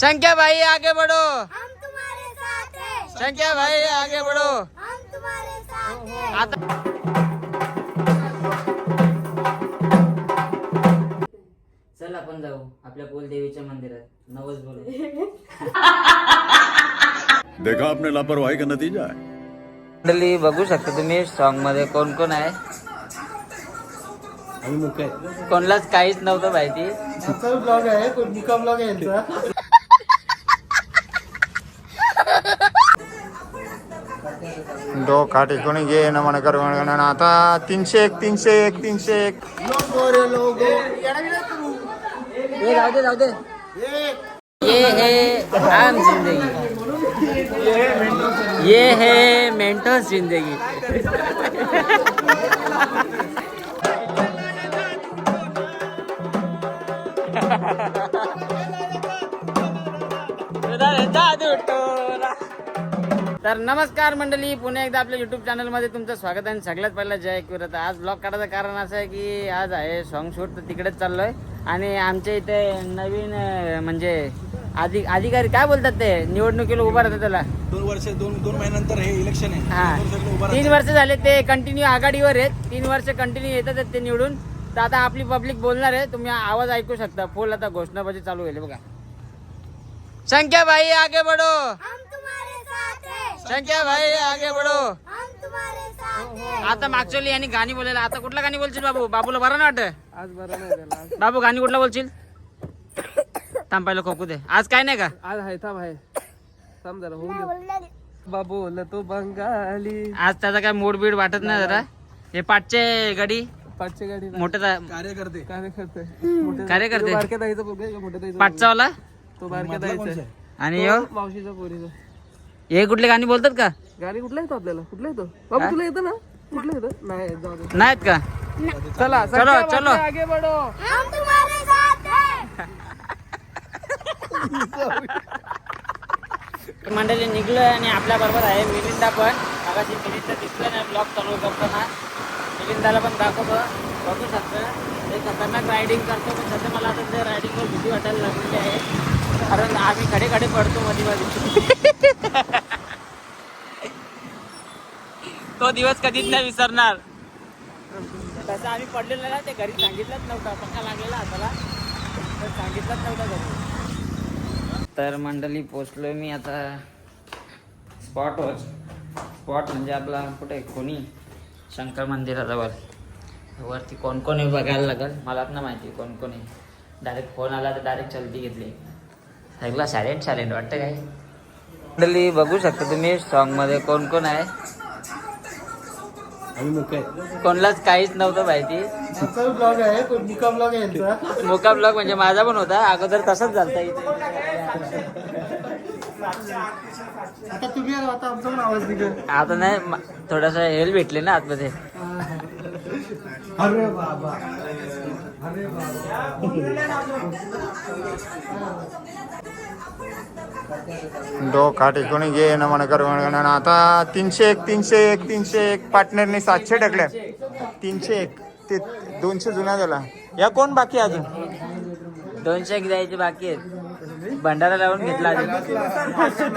संख्या भाई आगे बढ़ो। हम तुम्हारे साथ हैं। संख्या भाई आगे बढ़ो। हम तुम्हारे साथ हैं। आता चल आपण जाऊ आपल्या कुलदेवीच्या मंदिरात. नवस बोलू. देखा आपने लापरवाही का नतीजा है? मंडळी बघू शकता तुम्ही सॉन्गमध्ये कोण कोण आहे. कोणलाच काहीच नव्हतं माहिती. ब्लॉग आहे ब्लॉग आहे दो काठी कोणी घे न म्हण कर म्हण आता तीनशे एक तीनशे एक तीनशे एक ये जाऊ दे जाऊ दे ये है आम जिंदगी ये है मेंटल जिंदगी तर नमस्कार मंडळी पुन्हा एकदा आपल्या युट्यूब चॅनलमध्ये तुमचं स्वागत आहे आणि सगळ्यात पहिला जय किरत आज ब्लॉग काढायचं कारण असं आहे की आज आहे सॉन्ग शूट तर तिकडेच चाललोय. आणि आमच्या इथे नवीन म्हणजे अधिक अधिकारी काय बोलतात ते? निवडणुकीला उभा राहतात त्याला. दोन वर्ष दोन दोन महिन्यानंतर हे इलेक्शन आहे. हा. तीन वर्ष झाले ते कंटिन्यू आघाडीवर आहेत. तीन वर्ष कंटिन्यू येतात आहेत ते निवडून. तर आता आपली पब्लिक बोलणार आहे. तुम्ही आवाज ऐकू शकता. फुल आता घोषणाबाजी चालू होईल बघा. संख्या भाई आगे बढ़ो हम तुम्हारे साथ हैं संख्या भाई आगे बढ़ो। हम तुम्हारे साथ हैं। आता मागच्या यांनी गाणी बोलायला. आता कुठलं गाणी बोलशील बाबू? बाबूला बरं ना वाटत? आज बरं नाही त्याला बाबू गाणी कुठलं बोलशील? थांब पहिलं खोकू दे. आज काय नाही का? आज आहे थांब आहे. थांब जरा होऊ दे. बाबू बोल तो बंगाली. आज त्याचा काय मूड बीड वाटत नाही जरा. हे पाठचे गडी. पाचशे गाडी मोठे कार्यकर्ते. कार्यकर्ते. मोठे कार्यकर्ते. बारक्या ताईचा पोरगा आहे का मोठ्या ताईचा पाठचा वाला? तो बारक्या ताईचा आणि यो? मावशीचा पोरीचा हे कुठले गाणी बोलतात का? गाडी कुठला येतो आपल्याला? कुठला येतो बाबू तुला येतं ना? कुठला येतं नाही जाऊ दे. नाहीत का? चला चलो, चलो. आगे बढो. हम तुम्हारे साथ हैं। मंडळी निघलोय आणि आपल्या बरोबर आहे मिलिंदा पण. मागाशी मिलिंदा दिसलं नाही ब्लॉग चालू करताना. मिलिंदाला पण दाखवतो. बघू शकतो. ते खतरनाक रायडिंग करतो. पण सध्या मला आता त्या रायडिंगवर भीती वाटायला लागलेली आहे. कारण आम्ही खडे खडे पडतो मध्ये मध्ये तो दिवस कधीच नाही विसरणार. तसं आम्ही पडलेलं ना ते घरी सांगितलंच नव्हतं. पक्का लागलेला हाताला. तर सांगितलंच नव्हतं घरी. तर मंडळी पोचलोय मी आता स्पॉटवर. स्पॉट म्हणजे आपला कुठे? कोणी शंकर मंदिराजवळ. वरती कोण कोण आहे बघायला लागेल? मला पण नाही माहिती कोण कोण आहे. डायरेक्ट फोन आला तर डायरेक्ट चलती घेतली. सगळं सायलेंट सायलेंट वाटतं काय? मंडळी बघू शकता तुम्ही सॉन्गमध्ये कोण कोण आहे. कोणलाच काहीच नव्हतं माहिती ब्लॉग आहे मुका ब्लॉग आहे यांचा. मोका ब्लॉग म्हणजे माझा पण होता अगोदर तसंच झालता इथे. आता तुम्ही आवाज आता नाही थोडंसं हेल भेटले ना आतमध्ये. अरे बाबा. अरे दो काठी कोणी घे न म्हण कर म्हण आता तीनशे एक तीनशे एक तीनशे एक पार्टनरने सातशे टाकल्या तीनशे एक ते दोनशे जुना झाला या कोण बाकी अजून? दोनशे एक द्यायचे बाकी आहेत. भंडारा लावून घेतला. पाचशे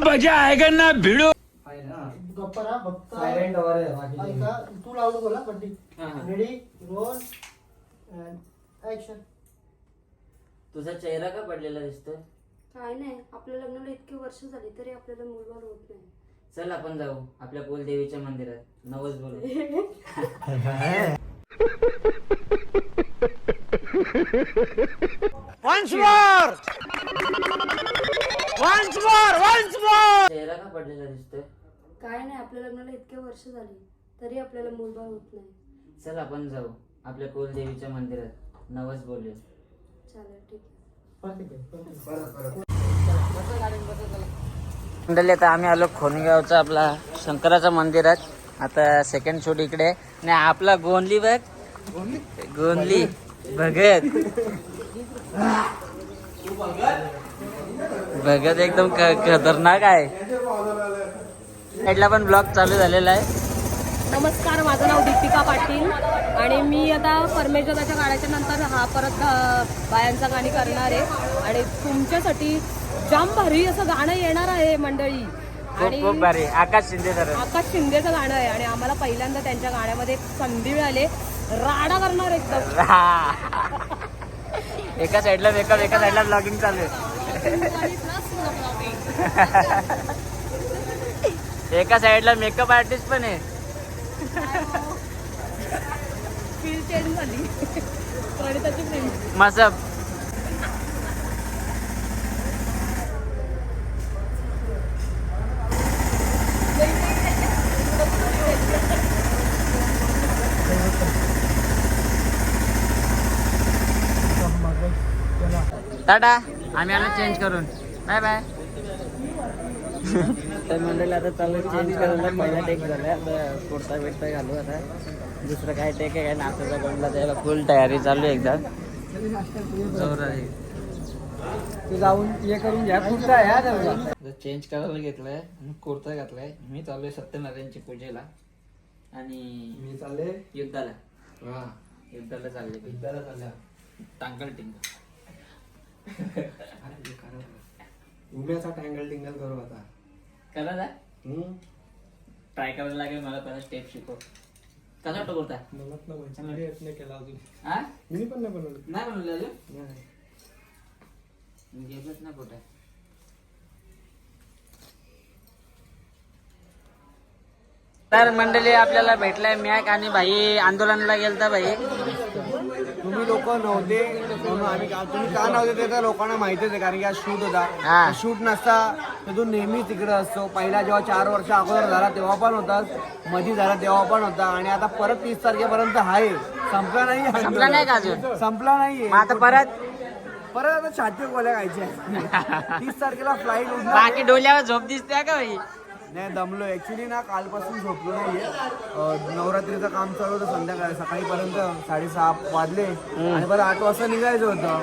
पाहिजे ठीक आहे ना बघता ऐका तू लावलं बोला पट्टी रेडी रोल ऍक्शन तुझा चेहरा का पडलेला दिसतोय? काय नाही आपल्या लग्नाला इतके वर्ष झाली तरी आपल्याला मुलबाळ होत नाही. चल आपण जाऊ. आपल्या कुलदेवीच्या मंदिरात. नवस बोलू चेहरा का पडलेला दिसतोय? काय नाही आपल्या लग्नाला इतके वर्ष झाली तरी आपल्याला मुलबाळ होत नाही. चल आपण जाऊ. आपल्या कुलदेवीच्या मंदिरात. नवस बोलूया चालेल ठीक आहे. मंडळी आता आम्ही आलो खोनगावचा आपला शंकराचं मंदिर आहे आता सेकंड शूट इकडे. आहे. नाही आपला गोंदली बघ. गोंदली? भगत. भगत एकदम खतरनाक आहे. साईडला पण ब्लॉग चालू झालेला आहे. नमस्कार माझं नाव दीपिका पाटील. आणि मी आता परमेश्वराच्या गाण्याच्या नंतर हा परत बायांचा गाणी करणार आहे. आणि तुमच्यासाठी जाम भारी असं गाणं येणार आहे मंडळी. खूप खूप भारी. आकाश शिंदे आकाश शिंदेचं गाणं आहे. आणि आम्हाला पहिल्यांदा त्यांच्या गाण्यामध्ये संधी मिळाली. राडा करणार एकदम एका साईडला मेकअप एका साईडला ब्लॉगिंग चालू आहे. एका साईडला मेकअप आर्टिस्ट पण आहे. फील चेंज झाली गणिताची फील मसब टाटा. आम्ही आलो चेंज करून. बाय बाय तर मंडळी आता चालू चेंज करायला. पहिला टेक झालाय आता कुर्ता बिर्ता घालू आता. दुसरं काय टेक आहे काय नाचाचा गणला त्याला फुल तयारी चालू आहे एकदा जोर आहे. तू जाऊन हे करून घ्या. हा त्याचा? चेंज करायला घेतलाय. आणि कुर्ता घातलाय. मी चालू आहे सत्यनारायणची पूजेला. आणि मी चालले युद्धाला. युद्धाला चालले विद्याला चालल्या. टांगल उम्याचा टँगल टिंगल करू आता. करा जा हम्म? ट्राय करायला लागेल मला पहिला स्टेप शिकव. कसा वाटतो कुर्ता बनवत नाही म्हणजे. मी येत नाही केला अजून. हा? मी पण नाही बनवलं. नाही बनवलं अजून? नाही. मी गेलोच ना कुठे. तर मंडळी आपल्याला भेटलाय मॅक आणि भाई. आंदोलनाला गेलता भाई. लोक नव्हते. म्हणून आम्ही का तुम्ही का नव्हते ते तर लोकांना माहितीच आहे कारण की आज शूट होता. शूट नसता तर तू नेहमीच तिकडे असतो. पहिला जेव्हा चार वर्ष अगोदर झाला तेव्हा पण होतास मधी झाला तेव्हा पण होता. आणि आता परत तीस तारखेपर्यंत आहे. संपला नाही हा संपला नाही का अजून? संपला मग आता परत? परत आता छाती गोळ्या खायच्या तीस तारखेला फ्लाईट बाकी डोल्यावर झोप दिसते का भाई नाही दमलो ऍक्च्युली ना कालपासून झोपलो नाहीये. अं, नवरात्रीचं काम चालू होतं संध्याकाळी. सकाळीपर्यंत साडेसहा वाजले. आणि परत आठ वाजता निघायचं होतं.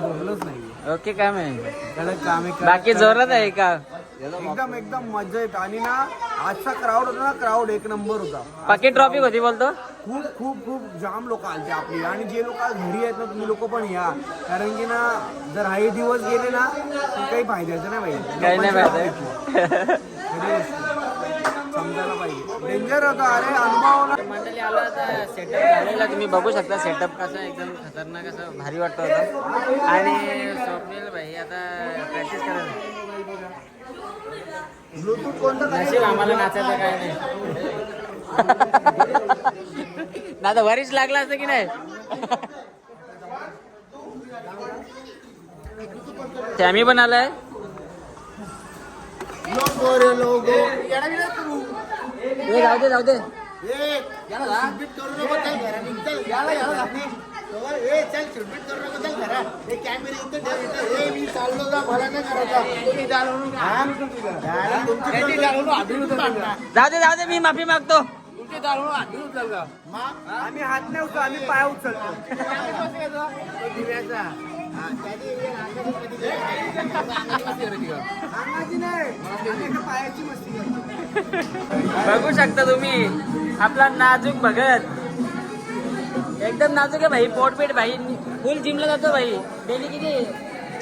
झोपलोच नाही ओके काय माहिती. कडक काम आहे, बाकी जोरात आहे का? एकदम एकदम मजा येत. आणि ना आजचा क्राऊड होता ना क्राऊड एक नंबर होता. बाकी ट्रॉफिक होती बोलतो? खूप खूप खूप जाम लोक आलते आपली. आणि जे लोक घरी आहेत ना तुम्ही लोक पण या. कारण की ना जर हे दिवस गेले ना तर काही फायद्याचं नाही पाहिजे काही नाही गोष्ट. समजायला पाहिजे डेंजर होता अरे अनुभव मंडळी सेटअप झालेला तुम्ही बघू शकता सेटअप कसं एकदम खतरनाक असं भारी वाटतं होतं. आणि स्वप्नील भाई आता प्रॅक्टिस करायला नशीब आम्हाला नाचायचं काय नाही. ना तर वरीच लागला असतं की नाही? त्यामी पण आलाय. ए, जाऊ दे जाऊ दे. जाऊ दे जाऊ दे मी माफी मागतो. आम्ही हात नाही उचलतो आम्ही पाय उचलतो. बघू शकता तुम्ही. आपला नाजूक भगत. एकदम नाजूक आहे भाई पोटपेट भाई. फुल जिमला जातो भाई. डेली किती?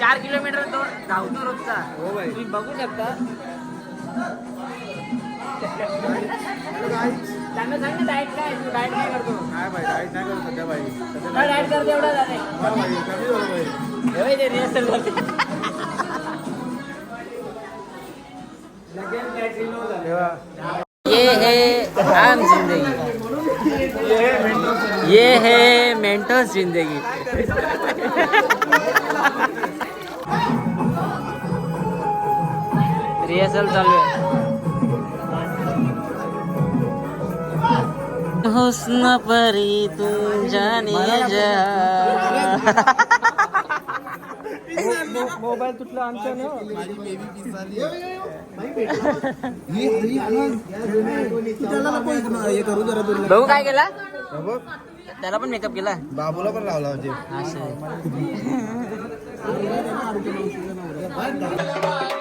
चार किलोमीटर तो धावतो रोजचा. हो भाई. तुम्ही बघू शकता. त्यांना सांग ना डाएट काय तू डाएट काय करतो काय भाई डाएट नाही करू सध्या भाई काय डाएट करतो एवढा झाले हे बाई, ते rehearsal करते. ये है आम ज़िंदगी। ये है मेंटोस ज़िंदगी। रिहर्सल चालू आहे हुस्न परी जा मोबाईल तुटला आमच्या ना करू जरा तुला भाऊ काय केला? त्याला पण मेकअप केला. बाबूला पण लावला असं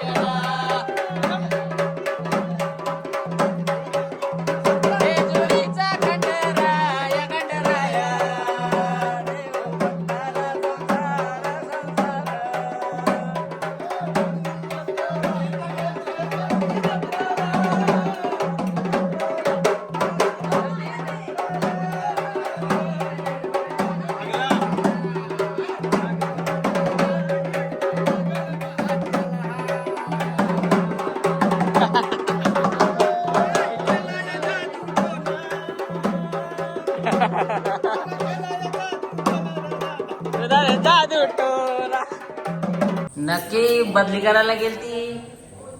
नक्की बदली करायला गेलती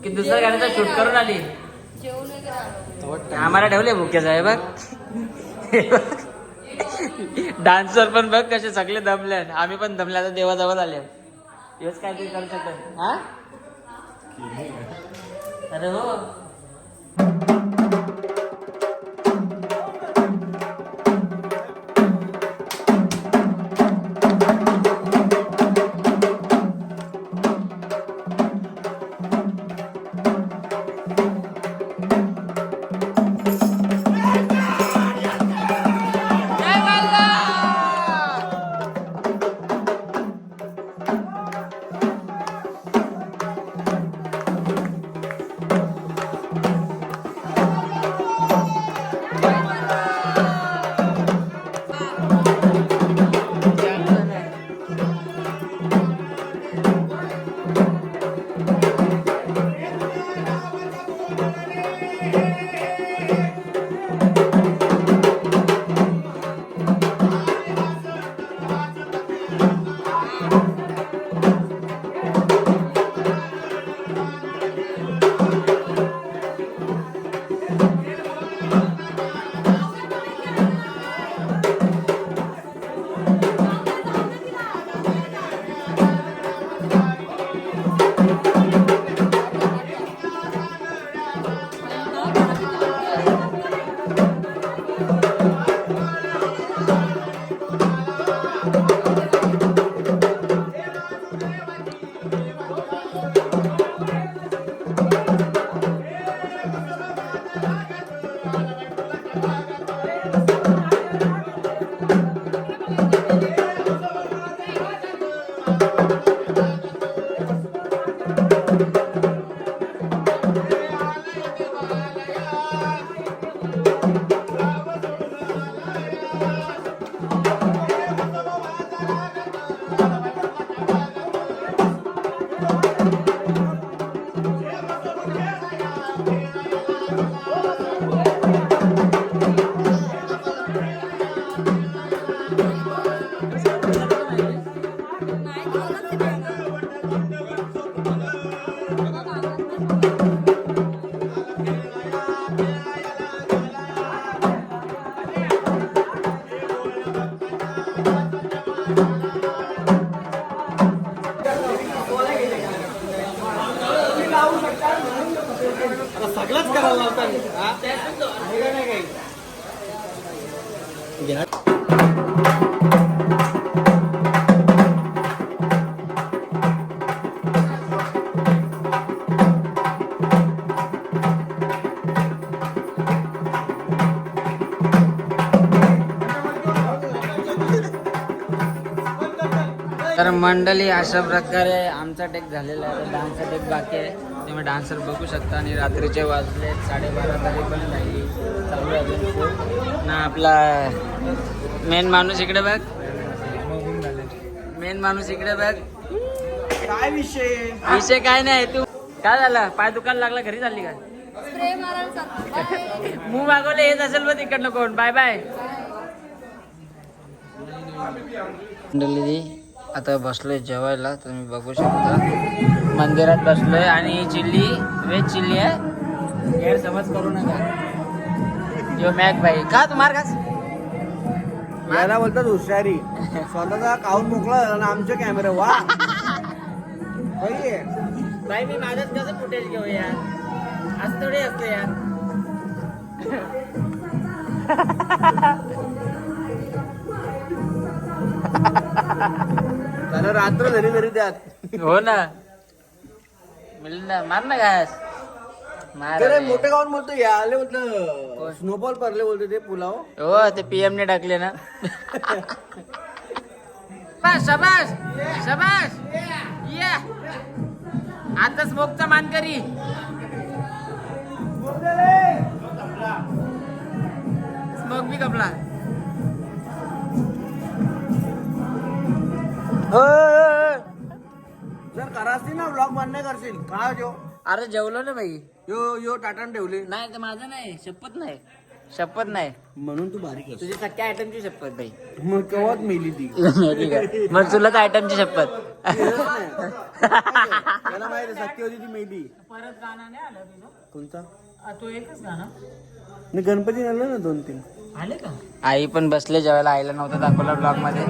की दुसऱ्या गाण्याचा शूट करून आली? आम्हाला ठेवले भुके साहेब. डान्सर पण बघ कसे सगळे दमले आम्ही पण दमले आता देवाजवळ आले. हेच काय ते करू शकत. हा? अरे हो. मंडळी अशा प्रकारे आमचा टेक झालेला आहे. डान्सचा टेक बाकी आहे. तुम्ही डान्सर बघू शकता. आणि रात्रीचे वाजले साडेबारा तरी पण नाही. चालू आहे. ना आपला मेन माणूस इकडे बघ. मेन माणूस इकडे बघ. काय विषय? विषय काय नाही. तू काय झालं? पाय दुकान लागला. घरी चालली का? मू मागवले. येत असेल बघ तिकडनं कोण. बाय बाय मंडळी आता बसलोय जेवायला तुम्ही बघू शकता. मंदिरात बसलोय आणि चिल्ली व्हेज चिल्ली आहे. गैरसमज करू नका. यो मॅक भाई का तू मार खास? याला बोलतात हुशारी. स्वतःचा खाऊन मोकळा झाला आणि आमचे कॅमेरे वा. भाई मी माझ्याच कसं फुटेज घेऊ यार? आज थोडी असते यार. त्याला रात्र झाली तरी त्यात. हो ना. मार ना घास. मार अरे. मोठे गाऊन बोलतो या आले बोलतो स्नोबॉल पडले बोलतो ते पुलाव. हो ते पीएम ने टाकले ना. शाबास शाबास. शाबास. ये. आता स्मोकचा मानकरी स्मोक बी कपला. जर करा असतील ना ब्लॉग बंद नाही करशील. काय जो अरे जेवलो ना भाई यो यो टाटान ठेवले. नाही ते माझं नाही. शपथ नाही. शपथ नाही. म्हणून तू बारीक आहेस. तुझी सख्या आयटमची शपथ भाई मग केव्हाच मेली ती? मग तुला काय आयटमची शपथ. त्याला माहिती आहे, सत्य होती ती मेली. परत गाणं नाही आलं तुझं? कोणता? आ, तो एकच गाणं? मी गणपती आणलं ना दोन तीन आले का? आई पण बसले जेवायला आईला नव्हतं दाखवलं ब्लॉगमध्ये.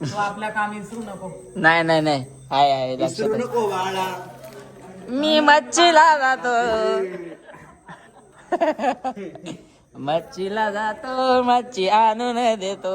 तो आपल्या काम विसरू नको. नाही नाही नाही. आहे आहे लक्षात आहे. नको बाळा. मी मच्छीला जातो. मच्छीला जातो मच्छी आणून देतो.